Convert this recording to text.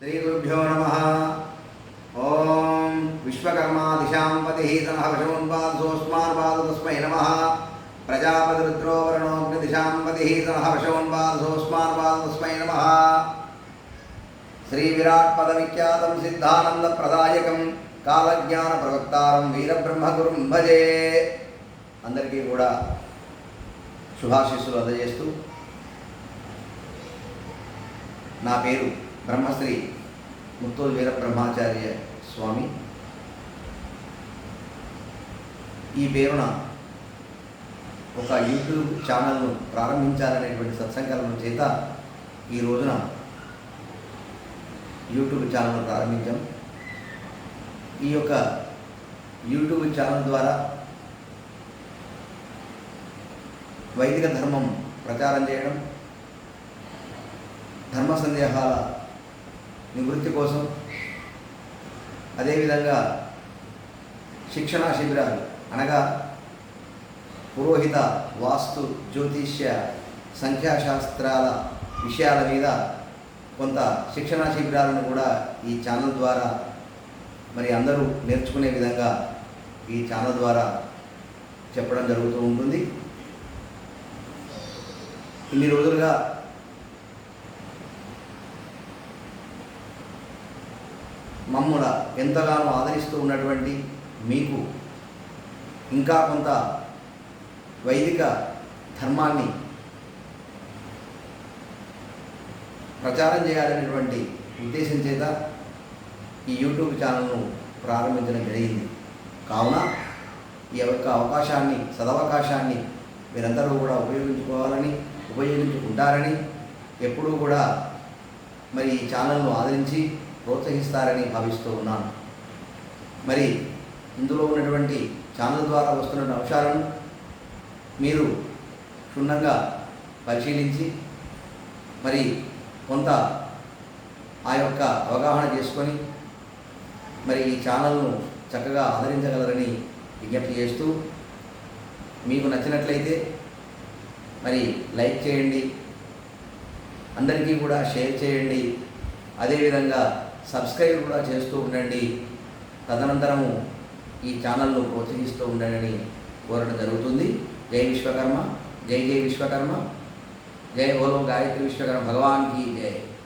శ్రీగురుభ్యో నమ. ఓం విశ్వకర్మా దిశాంపతి పతి తమ పశూన్ పాదోస్మాన్ పాదు తస్మై నమ. ప్రజాపతిరుద్రో వరుణోగ్నిదిశాం పతి తమ పశూన్ పాదోస్మాన్ పాదు తస్మై నమ. శ్రీవిరాట్పదవిఖ్యాతం సిద్ధానందప్రదాయకం కాలజ్ఞానప్రవక్తారం వీరబ్రహ్మగురుం భజే. అందరికీ కూడా శుభాశీస్సులు అందజేస్తూ నా పేరు బ్రహ్మశ్రీ ముత్తూరు వీర బ్రహ్మాచార్య స్వామి. ఈ పేరున ఒక యూట్యూబ్ ఛానల్ను ప్రారంభించాలనేటువంటి సత్సంకల్పం చేత ఈ రోజున యూట్యూబ్ ఛానల్ ప్రారంభించాం. ఈ యొక్క యూట్యూబ్ ఛానల్ ద్వారా వైదిక ధర్మం ప్రచారం చేయడం ధర్మ సందేహాల నివృత్తి కోసం అదేవిధంగా శిక్షణా శిబిరాలు అనగా పురోహిత వాస్తు జ్యోతిష్య సంఖ్యాశాస్త్రాల విషయాల మీద కొంత శిక్షణా శిబిరాలను కూడా ఈ ఛానల్ ద్వారా మరి అందరూ నేర్చుకునే విధంగా ఈ ఛానల్ ద్వారా చెప్పడం జరుగుతూ ఉంటుంది. ఇన్ని రోజులుగా మమ్ముల ఎంతగానో ఆదరిస్తూ ఉన్నటువంటి మీకు ఇంకా కొంత వైదిక ధర్మాన్ని ప్రచారం చేయాలనేటువంటి ఉద్దేశం చేత ఈ యూట్యూబ్ ఛానల్ను ప్రారంభించడం జరిగింది. కావున ఈ యొక్క అవకాశాన్ని సదవకాశాన్ని మీరందరూ కూడా ఉపయోగించుకోవాలని ఉపయోగించుకుంటారని ఎప్పుడూ కూడా మరి ఈ ఛానల్ను ఆదరించి ప్రోత్సహిస్తారని భావిస్తూ ఉన్నాను. మరి ఇందులో ఉన్నటువంటి ఛానల్ ద్వారా వస్తున్న అంశాలను మీరు క్షుణ్ణంగా పరిశీలించి మరి కొంత ఆ యొక్క అవగాహన చేసుకొని మరి ఈ ఛానల్ను చక్కగా ఆదరించగలరని విజ్ఞప్తి చేస్తూ మీకు నచ్చినట్లయితే మరి లైక్ చేయండి అందరికీ కూడా షేర్ చేయండి. అదేవిధంగా సబ్స్క్రైబ్ కూడా చేస్తూ ఉండండి. తదనంతరము ఈ ఛానల్ను ప్రోత్సహిస్తూ ఉండండి కోరడం జరుగుతుంది. జై విశ్వకర్మ జై జై విశ్వకర్మ జై ఓలో గాయత్రి విశ్వకర్మ భగవాన్కి జై.